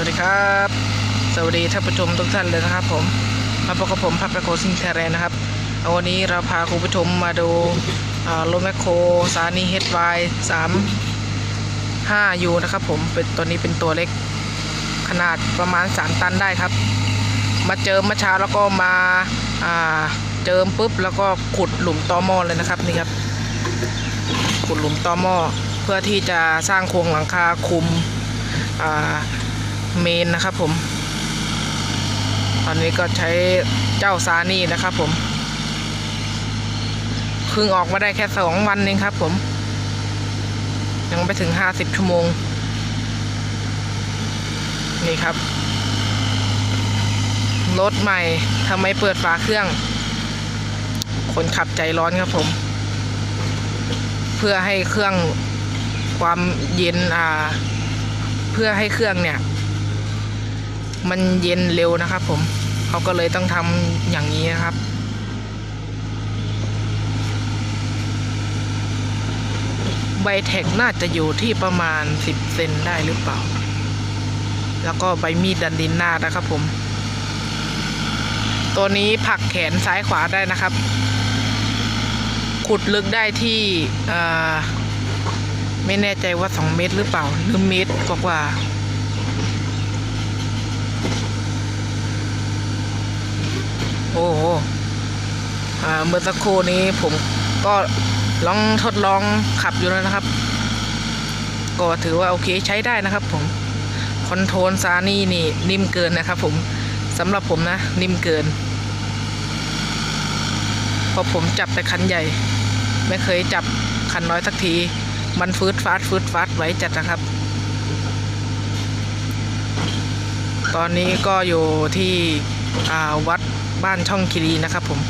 วัสดีครับ สวัสดีท่านผู้ชมทุกท่านเลยนะครับ ผมมาพบกับผมพับแมคโครซิงแทเรนนะครับเอาวันนี้เราพาคุณผู้ชมมาดูรถแมคโครซานีเฮดไวสามห้ายูนะครับ ผมเป็นตัวนี้เป็นตัวเล็กขนาดประมาณ 3 ตันได้ครับ มาเจิมเมื่อเช้าแล้วก็มาเจิมปุ๊บแล้วก็ขุดหลุมตอหม้อเลยนะครับนี่ครับขุดหลุมตอหม้อเพื่อที่จะสร้างโครงหลังคาคุมอ่า เมนนะครับผม ตอนนี้ก็ใช้เจ้าซานี่นะครับผมเพิ่งออกมาได้แค่สองวันเองครับผม ยังไม่ถึงห้าสิบชั่วโมง นี่ครับ รถใหม่ทำไมเปิดฝาเครื่อง คนขับใจร้อนครับผม เพื่อให้เครื่องความเย็นอ่า เพื่อให้เครื่องเนี่ย มันเย็นเร็วนะครับ ผมเขาก็เลยต้องทำอย่างนี้นะครับใบแท็กน่าจะอยู่ที่ประมาณ 10 เซนได้หรือเปล่า แล้วก็ใบมีดดันดินหน้านะครับผม ตัวนี้ผลักแขนซ้ายขวาได้นะครับ ขุดลึกได้ที่ไม่แน่ใจว่า 2 เมตรหรือเปล่าหรือเมตรกว่าๆ โอ้โหอ่าเมื่อสักครู่นี้ผมก็ลองทดลองขับอยู่แล้วนะครับ ก็ถือว่าโอเคใช้ได้นะครับผม คอนโทรลซานี่นี่นิ่มเกินนะครับผมสำหรับผมนะ นิ่มเกินเพราะผมจับแต่คันใหญ่ ไม่เคยจับคันน้อยสักที มันฟืดฟาดฟืดฟาดไว้จัดนะครับ ตอนนี้ก็อยู่ที่วัด บ้านช่องคีรีนะครับผม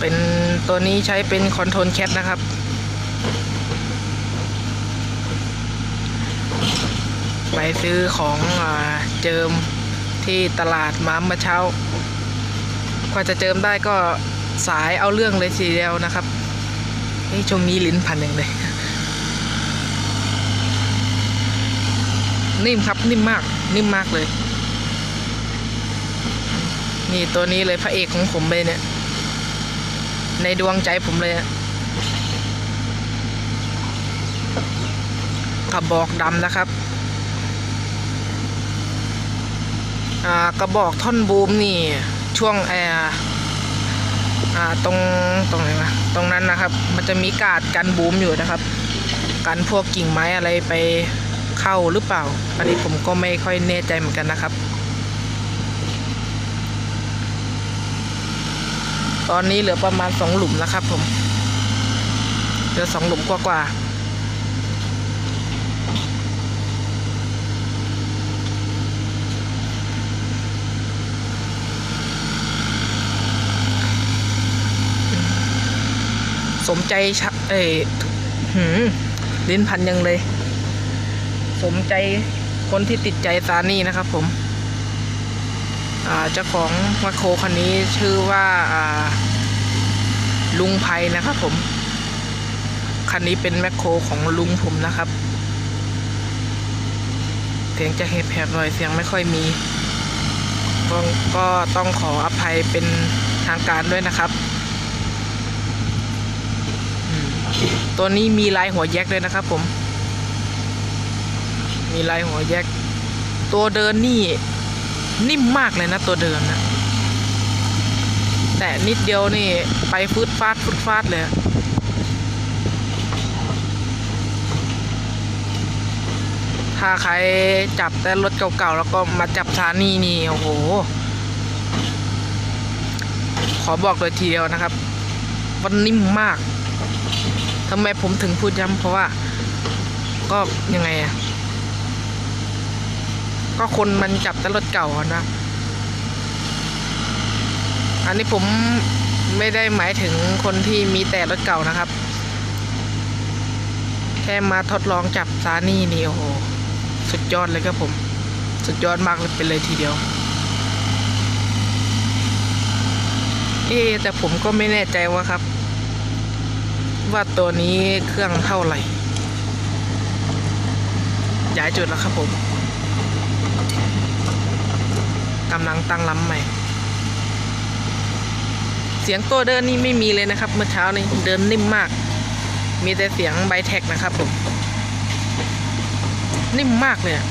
เป็นตัวนี้ใช้เป็นคอนโทรลแคทนะครับ ไปซื้อของอเจิมที่ตลาดมาเมื่อเช้ากว่าจะเจิมได้ก็สายเอาเรื่องเลยทีเดียวนะครับนี่ช่วงนี้ลิ้นพันอย่างเลย นิ่มครับนิ่มมาก นิ่มมากเลย นี่ตัวนี้เลยพระเอกของผมเลยเนี่ย ในดวงใจผมเลยอะกระบอกดำนะครับ อ่ากระบอกท่อนบูมนี่ ช่วงแอร์อ่าตรงตรงไหนวะตรงนั้นนะครับ มันจะมีกาดกันบูมอยู่นะครับ กันพวกกิ่งไม้อะไรไปเข้าหรือเปล่า อันนี้ผมก็ไม่ค่อยแน่ใจเหมือนกันนะครับ ตอนนี้เหลือประมาณสองหลุมแล้วครับ ผม เหลือสองหลุมกว่าๆสมใจชะเอ้ยหืมลิ้นพันยังเลย สมใจคนที่ติดใจซานี่นะครับผม เจ้าของมาโครคันนี้ชื่อว่าลุงไพนะครับผม คันนี้เป็นแมคโครของลุงผมนะครับ เสียงจะแหบๆหน่อยเสียงไม่ค่อยมีก็ก็ต้องขออภัยเป็นทางการด้วยนะครับ ตัวนี้มีลายหัวแยกด้วยนะครับผม มีลายหัวแยก ตัวเดินนี่ นิ่มมากเลยนะตัวเดินนะแต่นิดเดียวนี่ไปฟืดฟาดฟืดฟาดเลยถ้าใครจับแต่รถเก่าๆแล้วก็มาจับซานีนี่โอ้โห ขอบอกเลยทีเดียวนะครับว่านิ่มมากทำไมผมถึงพูดย้ำเพราะว่า ก็ยังไงอะ ก็คนมันจับแต่รถเก่าอะนะ อันนี้ผมไม่ได้หมายถึงคนที่มีแต่รถเก่านะครับ แค่มาทดลองจับซานี่นี่โอ้โห สุดยอดเลยครับผม สุดยอดมากเลยเป็นเลยทีเดียว เอ๊แต่ผมก็ไม่แน่ใจว่าครับ ว่าตัวนี้เครื่องเท่าไหร่ย้ายจุดแล้วครับผม กำลังตั้งลำใหม่ เสียงตัวเดินนี่ไม่มีเลยนะครับ เมื่อเช้านี้เดินนิ่มมาก มีแต่เสียงไบแท็กนะครับผม นิ่มมากเลยอะ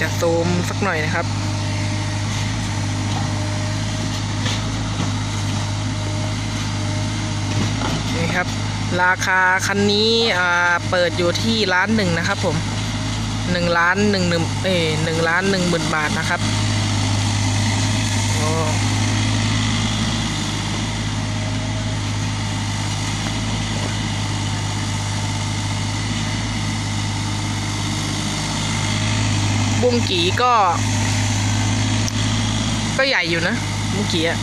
จะซูมสักหน่อยนะครับนี่ครับ ราคาคันนี้เปิดอยู่ที่ล้านหนึ่งนะครับผมหนึ่งล้านหนึ่งหนึ่งเอหนึ่งล้านหนึ่งหมื่นบาทนะครับบุ้งกีก็ ก็ใหญ่อยู่นะบุ้งกีอะ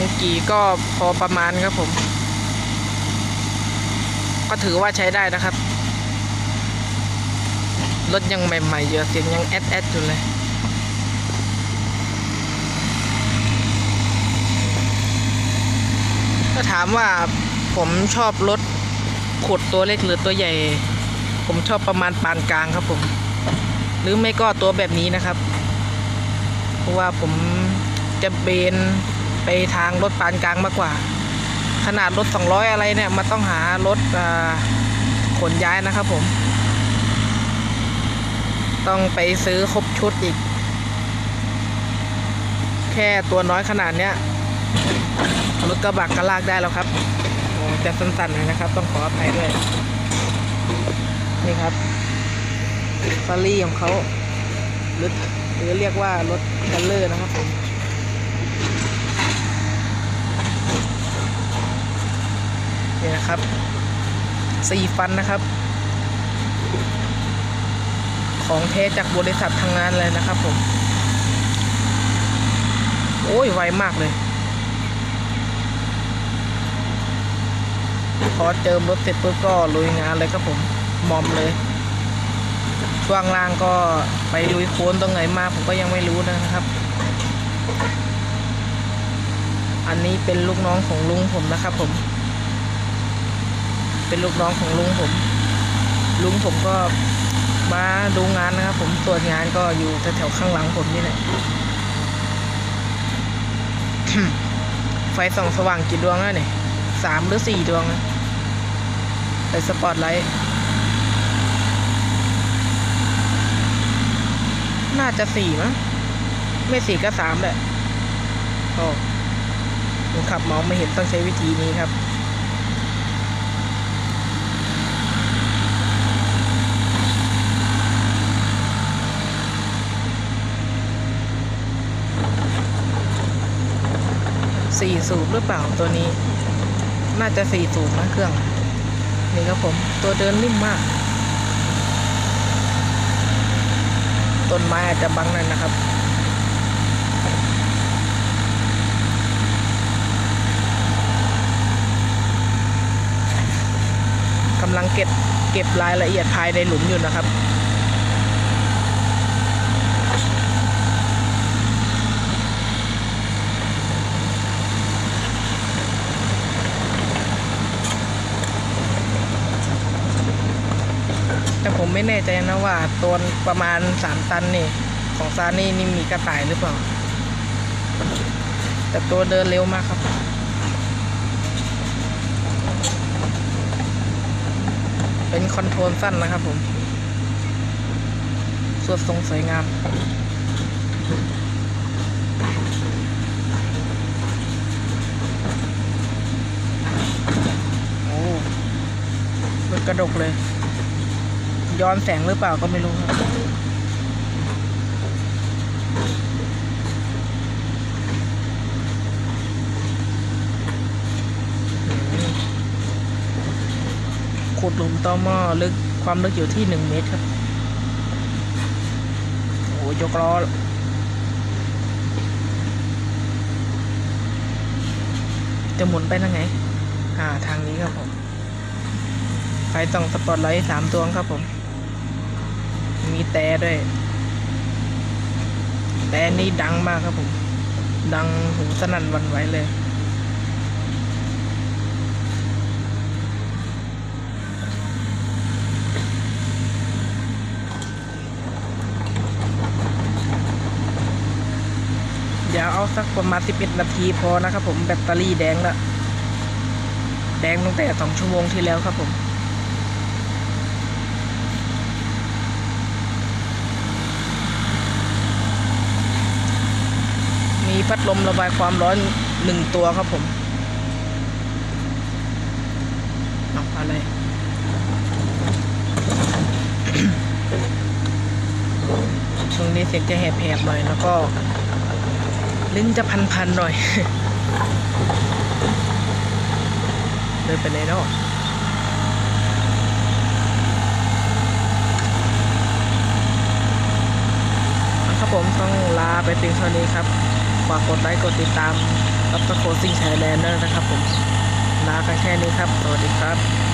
มื่อกี้ก็พอประมาณครับผม ก็ถือว่าใช้ได้นะครับ รถยังใหม่ๆอยู่เสียงยังแอดแอดอยู่เลยถ้าถามว่าผมชอบรถขุดตัวเล็กหรือตัวใหญ่ ผมชอบประมาณปานกลางครับผม หรือไม่ก็ตัวแบบนี้นะครับ เพราะว่าผมจะเบน ไปทางรถปานกลางมากกว่า ขนาดรถ 200 อะไรเนี่ยมันต้องหารถขนย้ายนะครับผม ต้องไปซื้อครบชุดอีก แค่ตัวน้อยขนาดเนี้ยรถกระบะก็ลากได้แล้วครับโอ้จะสั้นๆหน่อยนะครับ ต้องขออภัยด้วย นี่ครับซารี่ของเขาหรือหรือเรียกว่ารถคัลเลอร์นะครับผม นี่นะครับสี่ฟันนะครับ ของเทจากบริษัททางงานเลยนะครับผมโอ้ยไวมากเลยพอเจิมรถเสร็จปุ๊บก็ลุยงานเลยครับผมมอมเลย ช่วงล่างก็ไปลุยโค้นตรงไหนมาผมก็ยังไม่รู้นะครับ อันนี้เป็นลูกน้องของลุงผมนะครับผม เป็นลูกน้องของลุงผม ลุงผมก็มาดูงานนะครับ ผมตรวจงานก็อยู่แถวๆข้างหลังผมนี่แหละไฟส่องสว่างกี่ดวงแล้วเนี่ยสามหรือสี่ดวงนะไปสปอตไลท์น่าจะสี่มั้งไม่สี่ก็สามแหละโอ้ผมขับมองไม่เห็นต้องใช้วิธีนี้ครับ สี่สูบหรือเปล่าตัวนี้ น่าจะสี่สูบนะเครื่อง นี่ครับผมตัวเดินนิ่มมาก ต้นไม้อาจจะบังนั่นนะครับกำลังเก็บเก็บรายละเอียดภายในหลุมอยู่นะครับ ไม่แน่ใจนะว่าตัวประมาณสามตันนี่ ของซานี่นี่มีกระต่ายหรือเปล่า แต่ตัวเดินเร็วมากครับเป็นคอนโทรลสั้นนะครับผมสวดทรงสวยงาม โอ้รถกระดกเลย ย้อนแสงหรือเปล่าก็ไม่รู้ครับขุดหลุมต่อหม้อลึกความลึกอยู่ที่หนึ่งเมตรครับ โอ้ยกล้อจะหมุนไปทางไหน อ่า ทางนี้ครับผม ไฟส่องสปอตไลท์สามดวงครับผม มีแต่ด้วย แต่นี้ดังมากครับผม ดังหูสนั่นวันไหวเลย เดี๋ยวเอาสักประมาณ 11 นาทีพอนะครับผมแบตเตอรี่แดงละ แดงตั้งแต่ 2 ชั่วโมงที่แล้วครับผม พัดลมระบายความร้อนหนึ่งตัวครับผมเอาอะไรช่วงนี้เสียงจะแหบๆหน่อยแล้วก็ลิ้นจะพันๆหน่อยเดินไปไหนเนาะครับผมต้องลาไปเพียงเท่านี้ครับ ฝากกดไลค์กดติดตามรับตะโคซิงแชร์แลนด์ด้วยนะครับผมลากันแค่นี้ครับ สวัสดีครับ